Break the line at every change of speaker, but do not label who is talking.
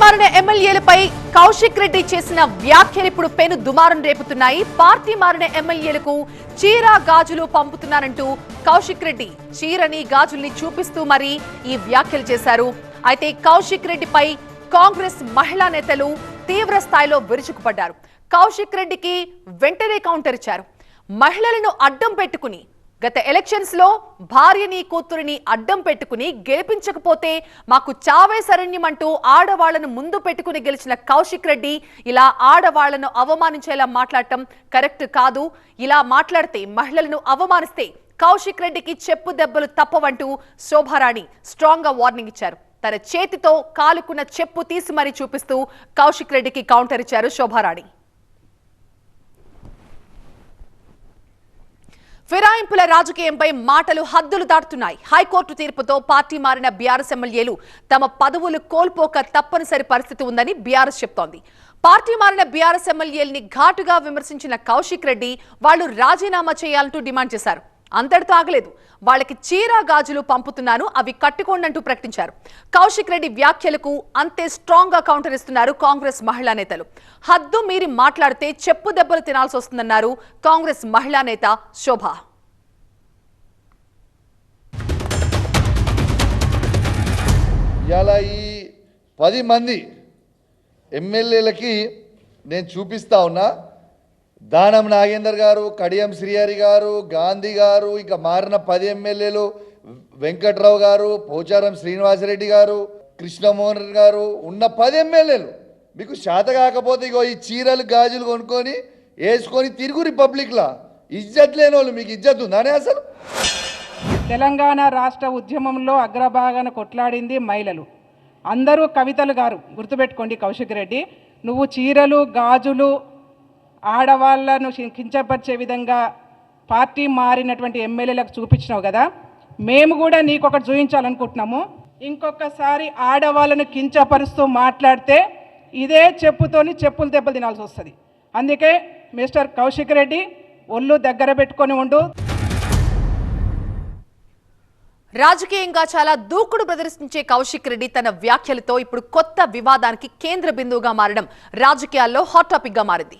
మారిన ఎమ్మెల్యేలపై కౌశిక్ రెడ్డి చేసిన వ్యాఖ్యలు ఇప్పుడు పెను దుమారం రేపుతున్నాయి. పార్టీ మారిన ఎమ్మెల్యేలకు చీర గాజులు పంపుతున్నారంటూ కౌశిక్ రెడ్డి చీరని గాజుల్ని చూపిస్తూ మరి ఈ వ్యాఖ్యలు చేశారు. అయితే కౌశిక్ రెడ్డిపై కాంగ్రెస్ మహిళా నేతలు తీవ్ర స్థాయిలో విరుచుకుపడ్డారు. కౌశిక్ రెడ్డికి వెంటనే కౌంటర్ ఇచ్చారు. మహిళలను అడ్డం పెట్టుకుని గత ఎలక్షన్స్లో భార్యని కూతురిని అడ్డం పెట్టుకుని గెలిపించకపోతే మాకు చావే శరణ్యమంటూ ఆడవాళ్ళను ముందు పెట్టుకుని గెలిచిన కౌశిక్ రెడ్డి ఇలా ఆడవాళ్ళను అవమానించేలా మాట్లాడటం కరెక్ట్ కాదు. ఇలా మాట్లాడితే మహిళలను అవమానిస్తే కౌశిక్ రెడ్డికి చెప్పు దెబ్బలు తప్పవంటూ శోభారాణి స్ట్రాంగ్గా వార్నింగ్ ఇచ్చారు. తన చేతితో కాలుకున్న చెప్పు తీసి మరీ చూపిస్తూ కౌశిక్ రెడ్డికి కౌంటర్ ఇచ్చారు శోభారాణి. ఫిరాయింపుల రాజకీయంపై మాటలు హద్దులు దాటుతున్నాయి. హైకోర్టు తీర్పుతో పార్టీ మారిన బీఆర్ఎస్ ఎమ్మెల్యేలు తమ పదవులు కోల్పోక తప్పనిసరి పరిస్థితి ఉందని బీఆర్ఎస్ చెప్తోంది. పార్టీ మారిన బీఆర్ఎస్ ఎమ్మెల్యేల్ని ఘాటుగా విమర్శించిన కౌశిక్ రెడ్డి వాళ్ళు రాజీనామా చేయాలంటూ డిమాండ్ చేశారు. అంతటితో ఆగలేదు. వాళ్ళకి చీర గాజులు పంపుతున్నాను అవి కట్టుకోండంటూ ప్రకటించారు. కౌశిక్ రెడ్డి వ్యాఖ్యలకు అంతే స్ట్రాంగ్గా కౌంటర్ ఇస్తున్నారు కాంగ్రెస్ మహిళా నేతలు. హద్దు మీరి మాట్లాడితే చెప్పు దెబ్బలు తినాల్సి వస్తుందన్నారు కాంగ్రెస్ మహిళా నేత శోభ.
ఇలా ఈ పది మంది ఎమ్మెల్యేలకి నేను చూపిస్తా ఉన్నా. దానం నాగేందర్ గారు కడియం శ్రీహరి గారు గాంధీ గారు ఇక మారిన పది ఎమ్మెల్యేలు వెంకట్రావు గారు పోచారం శ్రీనివాసరెడ్డి గారు కృష్ణమోహన్ రెడ్డి గారు ఉన్న పది ఎమ్మెల్యేలు. మీకు శాత కాకపోతే ఇగో ఈ చీరలు గాజులు కొనుక్కొని వేసుకొని తిరుగు రిపబ్లిక్లా. ఇజ్జత్ లేని వాళ్ళు మీకు ఇజ్జత్ ఉందానే అసలు?
తెలంగాణ రాష్ట్ర ఉద్యమంలో అగ్రభాగాన కొట్లాడింది మహిళలు. అందరూ కవితలు గారు. గుర్తుపెట్టుకోండి కౌశిక్ రెడ్డి. నువ్వు చీరలు గాజులు ఆడవాళ్ళను కించపరిచే విధంగా పార్టీ మారినటువంటి ఎమ్మెల్యేలకు చూపించినావు కదా? మేము కూడా నీకు ఒకటి చూపించాలనుకుంటున్నాము ఇంకొకసారి ఆడవాళ్ళను కించపరుస్తూ మాట్లాడితే ఇదే చెప్పుతోని చెప్పులు దెబ్బలు తినాల్సి వస్తుంది. అందుకే మిస్టర్ కౌశిక్ రెడ్డి ఒళ్ళు దగ్గర పెట్టుకొని ఉండు.
రాజకీయంగా చాలా దూకుడు ప్రదర్శించే కౌశిక్ రెడ్డి తన వ్యాఖ్యలతో ఇప్పుడు కొత్త వివాదానికి కేంద్ర బిందువుగా మారడం రాజకీయాల్లో హాట్ టాపిక్గా మారింది.